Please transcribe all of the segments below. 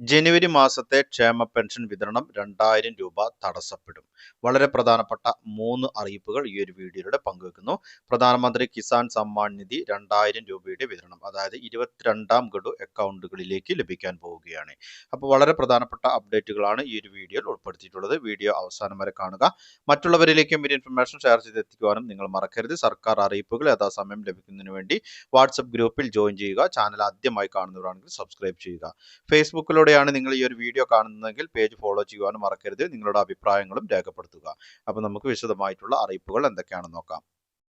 ജനുവരി മാസത്തെ ക്ഷേമ പെൻഷൻ വിതരണം രണ്ടായിരം രൂപ തടസ്സപ്പെടും. വളരെ പ്രധാനപ്പെട്ട മൂന്ന് അറിയിപ്പുകൾ ഈ ഒരു വീഡിയോയിലൂടെ പങ്കുവെക്കുന്നു. പ്രധാനമന്ത്രി കിസാൻ സമ്മാൻ നിധി രണ്ടായിരം രൂപയുടെ വിതരണം അതായത് ഇരുപത്തിരണ്ടാം ഗഡു അക്കൗണ്ടുകളിലേക്ക് ലഭിക്കാൻ പോവുകയാണ്. അപ്പോൾ വളരെ പ്രധാനപ്പെട്ട അപ്ഡേറ്റുകളാണ് ഈ ഒരു വീഡിയോയിൽ ഉൾപ്പെടുത്തിയിട്ടുള്ളത്. വീഡിയോ അവസാനം വരെ കാണുക. മറ്റുള്ളവരിലേക്കും ഈ ഇൻഫർമേഷൻ ഷെയർ ചെയ്തെത്തിക്കുവാനും നിങ്ങൾ മറക്കരുത്. സർക്കാർ അറിയിപ്പുകൾ യഥാസമയം ലഭിക്കുന്നതിന് വേണ്ടി വാട്സപ്പ് ഗ്രൂപ്പിൽ ജോയിൻ ചെയ്യുക. ചാനൽ ആദ്യമായി കാണുന്നവരാണെങ്കിൽ സബ്സ്ക്രൈബ് ചെയ്യുക. ഫേസ്ബുക്കിലൂടെ ഇതിലൂടെയാണ് നിങ്ങൾ ഈ ഒരു വീഡിയോ കാണുന്നതെങ്കിൽ പേജ് ഫോളോ ചെയ്യുവാനും മറക്കരുത്. നിങ്ങളുടെ അഭിപ്രായങ്ങളും രേഖപ്പെടുത്തുക. അപ്പോൾ നമുക്ക് വിശദമായിട്ടുള്ള അറിയിപ്പുകൾ എന്തൊക്കെയാണെന്ന് നോക്കാം.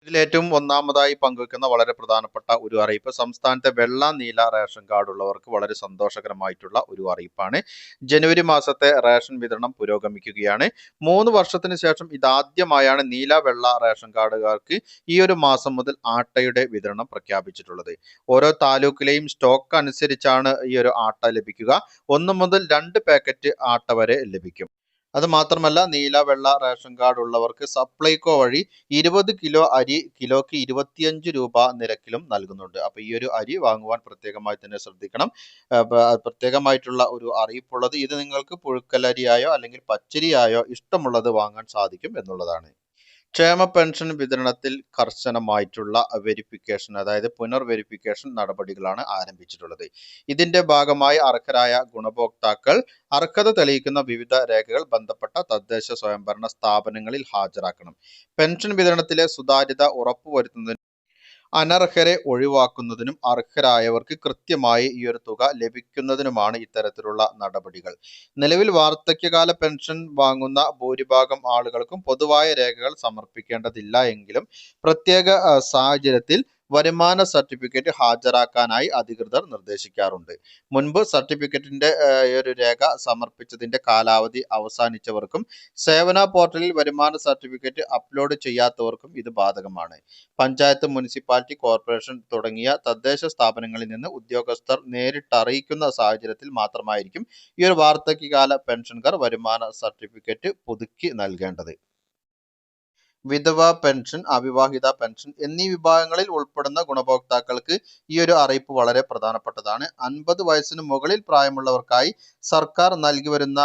ഇതിൽ ഏറ്റവും ഒന്നാമതായി പങ്കുവെക്കുന്ന വളരെ പ്രധാനപ്പെട്ട ഒരു അറിയിപ്പ്. സംസ്ഥാനത്തെ വെള്ള നീല റേഷൻ കാർഡ് ഉള്ളവർക്ക് വളരെ സന്തോഷകരമായിട്ടുള്ള ഒരു അറിയിപ്പാണ്. ജനുവരി മാസത്തെ റേഷൻ വിതരണം പുരോഗമിക്കുകയാണ്. മൂന്ന് വർഷത്തിന് ശേഷം ഇതാദ്യമായാണ് നീല വെള്ള റേഷൻ കാർഡുകാർക്ക് ഈ ഒരു മാസം മുതൽ ആട്ടയുടെ വിതരണം പ്രഖ്യാപിച്ചിട്ടുള്ളത്. ഓരോ താലൂക്കിലെയും സ്റ്റോക്ക് അനുസരിച്ചാണ് ഈ ഒരു ആട്ട ലഭിക്കുക. ഒന്ന് മുതൽ രണ്ട് പാക്കറ്റ് ആട്ട വരെ ലഭിക്കും. അത് മാത്രമല്ല നീല വെള്ള റേഷൻ കാർഡ് ഉള്ളവർക്ക് സപ്ലൈകോ വഴി ഇരുപത് കിലോ അരി കിലോയ്ക്ക് ഇരുപത്തിയഞ്ച് രൂപ നിരക്കിലും നൽകുന്നുണ്ട്. അപ്പൊ ഈ ഒരു അരി വാങ്ങുവാൻ പ്രത്യേകമായി തന്നെ ശ്രദ്ധിക്കണം. പ്രത്യേകമായിട്ടുള്ള ഒരു അറിയിപ്പുള്ളത് ഇത് നിങ്ങൾക്ക് പുഴുക്കലരിയായോ അല്ലെങ്കിൽ പച്ചരിയായോ ഇഷ്ടമുള്ളത് വാങ്ങാൻ സാധിക്കും എന്നുള്ളതാണ്. ക്ഷേമ പെൻഷൻ വിതരണത്തിൽ കർശനമായിട്ടുള്ള വെരിഫിക്കേഷൻ അതായത് പുനർ വെരിഫിക്കേഷൻ നടപടികളാണ് ആരംഭിച്ചിട്ടുള്ളത്. ഇതിന്റെ ഭാഗമായി അർഹരായ ഗുണഭോക്താക്കൾ അർഹത തെളിയിക്കുന്ന വിവിധ രേഖകൾ ബന്ധപ്പെട്ട തദ്ദേശ സ്വയംഭരണ സ്ഥാപനങ്ങളിൽ ഹാജരാക്കണം. പെൻഷൻ വിതരണത്തിലെ സുതാര്യത ഉറപ്പുവരുത്തുന്നതിന് അനർഹരെ ഒഴിവാക്കുന്നതിനും അർഹരായവർക്ക് കൃത്യമായി ഈ ഒരു തുക ലഭിക്കുന്നതിനുമാണ് ഇത്തരത്തിലുള്ള നടപടികൾ. നിലവിൽ വാർദ്ധക്യകാല പെൻഷൻ വാങ്ങുന്ന ഭൂരിഭാഗം ആളുകൾക്കും പൊതുവായ രേഖകൾ സമർപ്പിക്കേണ്ടതില്ല എങ്കിലും പ്രത്യേക സാഹചര്യത്തിൽ വരുമാന സർട്ടിഫിക്കറ്റ് ഹാജരാക്കാനായി അധികൃതർ നിർദ്ദേശിക്കാറുണ്ട്. മുൻപ് സർട്ടിഫിക്കറ്റിന്റെ ഒരു രേഖ സമർപ്പിച്ചതിന്റെ കാലാവധി അവസാനിച്ചവർക്കും സേവന പോർട്ടലിൽ വരുമാന സർട്ടിഫിക്കറ്റ് അപ്ലോഡ് ചെയ്യാത്തവർക്കും ഇത് ബാധകമാണ്. പഞ്ചായത്ത് മുനിസിപ്പാലിറ്റി കോർപ്പറേഷൻ തുടങ്ങിയ തദ്ദേശ സ്ഥാപനങ്ങളിൽ നിന്ന് ഉദ്യോഗസ്ഥർ നേരിട്ട് അറിയിക്കുന്ന സാഹചര്യത്തിൽ മാത്രമായിരിക്കും ഈ ഒരു വാർദ്ധക്യകാല പെൻഷൻകാർ വരുമാന സർട്ടിഫിക്കറ്റ് പുതുക്കി നൽകേണ്ടത്. വിധവ പെൻഷൻ അവിവാഹിത പെൻഷൻ എന്നീ വിഭാഗങ്ങളിൽ ഉൾപ്പെടുന്ന ഗുണഭോക്താക്കൾക്ക് ഈ ഒരു അറിയിപ്പ് വളരെ പ്രധാനപ്പെട്ടതാണ്. അൻപത് വയസ്സിന് മുകളിൽ പ്രായമുള്ളവർക്കായി സർക്കാർ നൽകി വരുന്ന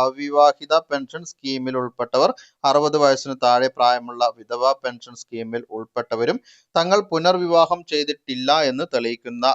അവിവാഹിത പെൻഷൻ സ്കീമിൽ ഉൾപ്പെട്ടവർ അറുപത് വയസ്സിന് താഴെ പ്രായമുള്ള വിധവ പെൻഷൻ സ്കീമിൽ ഉൾപ്പെട്ടവരും തങ്ങൾ പുനർവിവാഹം ചെയ്തിട്ടില്ല എന്ന് തെളിയിക്കുന്ന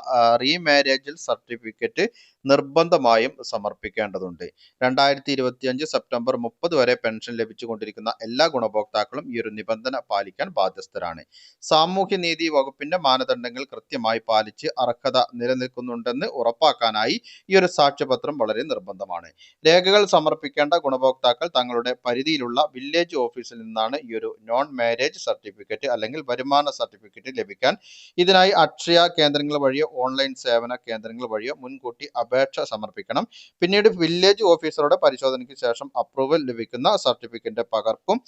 റീമാരേജിൽ സർട്ടിഫിക്കറ്റ് നിർബന്ധമായും സമർപ്പിക്കേണ്ടതുണ്ട്. രണ്ടായിരത്തി ഇരുപത്തിയഞ്ച് സെപ്റ്റംബർ മുപ്പത് വരെ പെൻഷൻ ലഭിച്ചുകൊണ്ടിരിക്കുന്ന എല്ലാ ഗുണഭോക്താക്കളും ഈ ഒരു നിബന്ധന പാലിക്കാൻ ബാധ്യസ്ഥരാണ്. സാമൂഹ്യനീതി വകുപ്പിന്റെ മാനദണ്ഡങ്ങൾ കൃത്യമായി പാലിച്ച് അർഹത നിലനിൽക്കുന്നുണ്ടെന്ന് ഉറപ്പാക്കാനായി ഈ ഒരു സാക്ഷ്യപത്രം വളരെ നിർബന്ധമാണ്. രേഖകൾ സമർപ്പിക്കേണ്ട ഗുണഭോക്താക്കൾ തങ്ങളുടെ പരിധിയിലുള്ള വില്ലേജ് ഓഫീസിൽ നിന്നാണ് ഈ ഒരു നോൺ മാരേജ് സർട്ടിഫിക്കറ്റ് അല്ലെങ്കിൽ വരുമാന സർട്ടിഫിക്കറ്റ് ലഭിക്കാൻ. ഇതിനായി അക്ഷയ കേന്ദ്രങ്ങൾ വഴിയോ ഓൺലൈൻ സേവന കേന്ദ്രങ്ങൾ വഴിയോ മുൻകൂട്ടി അപേക്ഷ സമർപ്പിക്കണം. പിന്നീട് വില്ലേജ് ഓഫീസറുടെ പരിശോധനയ്ക്ക് ശേഷം അപ്രൂവൽ ലഭിക്കുന്ന സർട്ടിഫിക്കറ്റിന്റെ പകർപ്പും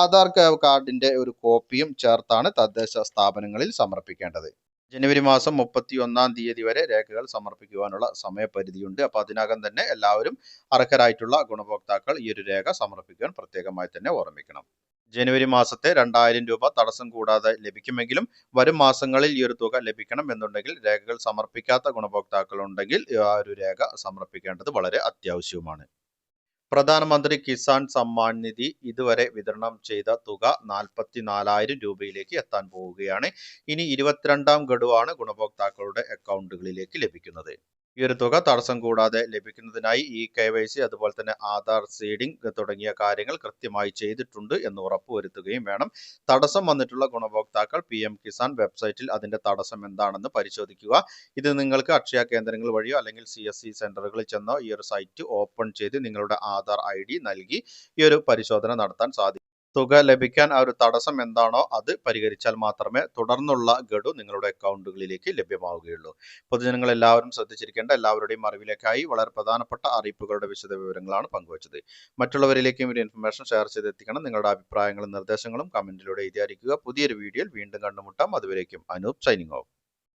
ആധാർ കാർഡിന്റെ ഒരു കോപ്പിയും ചേർത്താണ് തദ്ദേശ സ്ഥാപനങ്ങളിൽ സമർപ്പിക്കേണ്ടത്. ജനുവരി മാസം മുപ്പത്തി ഒന്നാം തീയതി വരെ രേഖകൾ സമർപ്പിക്കുവാനുള്ള സമയപരിധിയുണ്ട്. അപ്പോൾ അതിനകം തന്നെ എല്ലാവരും അർഹരായിട്ടുള്ള ഗുണഭോക്താക്കൾ ഈ ഒരു രേഖ സമർപ്പിക്കുവാൻ പ്രത്യേകമായി തന്നെ ഓർമ്മിക്കണം. ജനുവരി മാസത്തെ രണ്ടായിരം രൂപ തടസ്സം കൂടാതെ ലഭിക്കുമെങ്കിലും വരും മാസങ്ങളിൽ ഈ ഒരു തുക ലഭിക്കണം എന്നുണ്ടെങ്കിൽ രേഖകൾ സമർപ്പിക്കാത്ത ഗുണഭോക്താക്കൾ ഉണ്ടെങ്കിൽ ആ ഒരു രേഖ സമർപ്പിക്കേണ്ടത് വളരെ അത്യാവശ്യവുമാണ്. പ്രധാനമന്ത്രി കിസാൻ സമ്മാൻ നിധി ഇതുവരെ വിതരണം ചെയ്ത തുക നാൽപ്പത്തി നാലായിരം രൂപയിലേക്ക് എത്താൻ പോവുകയാണ്. ഇനി ഇരുപത്തിരണ്ടാം ഗഡുവാണ് ഗുണഭോക്താക്കളുടെ അക്കൗണ്ടുകളിലേക്ക് ലഭിക്കുന്നത്. ഈ ഒരു തുക തടസ്സം കൂടാതെ ലഭിക്കുന്നതിനായി ഇ കെ വൈ സി അതുപോലെ തന്നെ ആധാർ സീഡിംഗ് തുടങ്ങിയ കാര്യങ്ങൾ കൃത്യമായി ചെയ്തിട്ടുണ്ട് എന്ന് ഉറപ്പുവരുത്തുകയും വേണം. തടസ്സം വന്നിട്ടുള്ള ഗുണഭോക്താക്കൾ പി എം കിസാൻ വെബ്സൈറ്റിൽ അതിന്റെ തടസ്സം എന്താണെന്ന് പരിശോധിക്കുക. ഇത് നിങ്ങൾക്ക് അക്ഷയ കേന്ദ്രങ്ങൾ വഴിയോ അല്ലെങ്കിൽ സി എസ് സി സെന്ററുകളിൽ ചെന്നോ ഈ ഒരു സൈറ്റ് ഓപ്പൺ ചെയ്ത് നിങ്ങളുടെ ആധാർ ഐ നൽകി ഈ ഒരു പരിശോധന നടത്താൻ സാധിക്കും. തുക ലഭിക്കാൻ ആ ഒരു തടസ്സം എന്താണോ അത് പരിഹരിച്ചാൽ മാത്രമേ തുടർന്നുള്ള ഗഡു നിങ്ങളുടെ അക്കൗണ്ടുകളിലേക്ക് ലഭ്യമാവുകയുള്ളൂ. പൊതുജനങ്ങൾ എല്ലാവരും ശ്രദ്ധിച്ചിരിക്കേണ്ട എല്ലാവരുടെയും അറിവിലേക്കായി വളരെ പ്രധാനപ്പെട്ട അറിയിപ്പുകളുടെ വിശദ വിവരങ്ങളാണ് പങ്കുവച്ചത്. മറ്റുള്ളവരിലേക്കും ഒരു ഇൻഫർമേഷൻ ഷെയർ ചെയ്തെത്തിക്കണം. നിങ്ങളുടെ അഭിപ്രായങ്ങളും നിർദ്ദേശങ്ങളും കമന്റിലൂടെ എഴുതിയായിരിക്കുക പുതിയൊരു വീഡിയോയിൽ വീണ്ടും കണ്ടുമുട്ടാം. അതുവരേക്കും അനൂപ് സൈനിങ് ഓഫ്.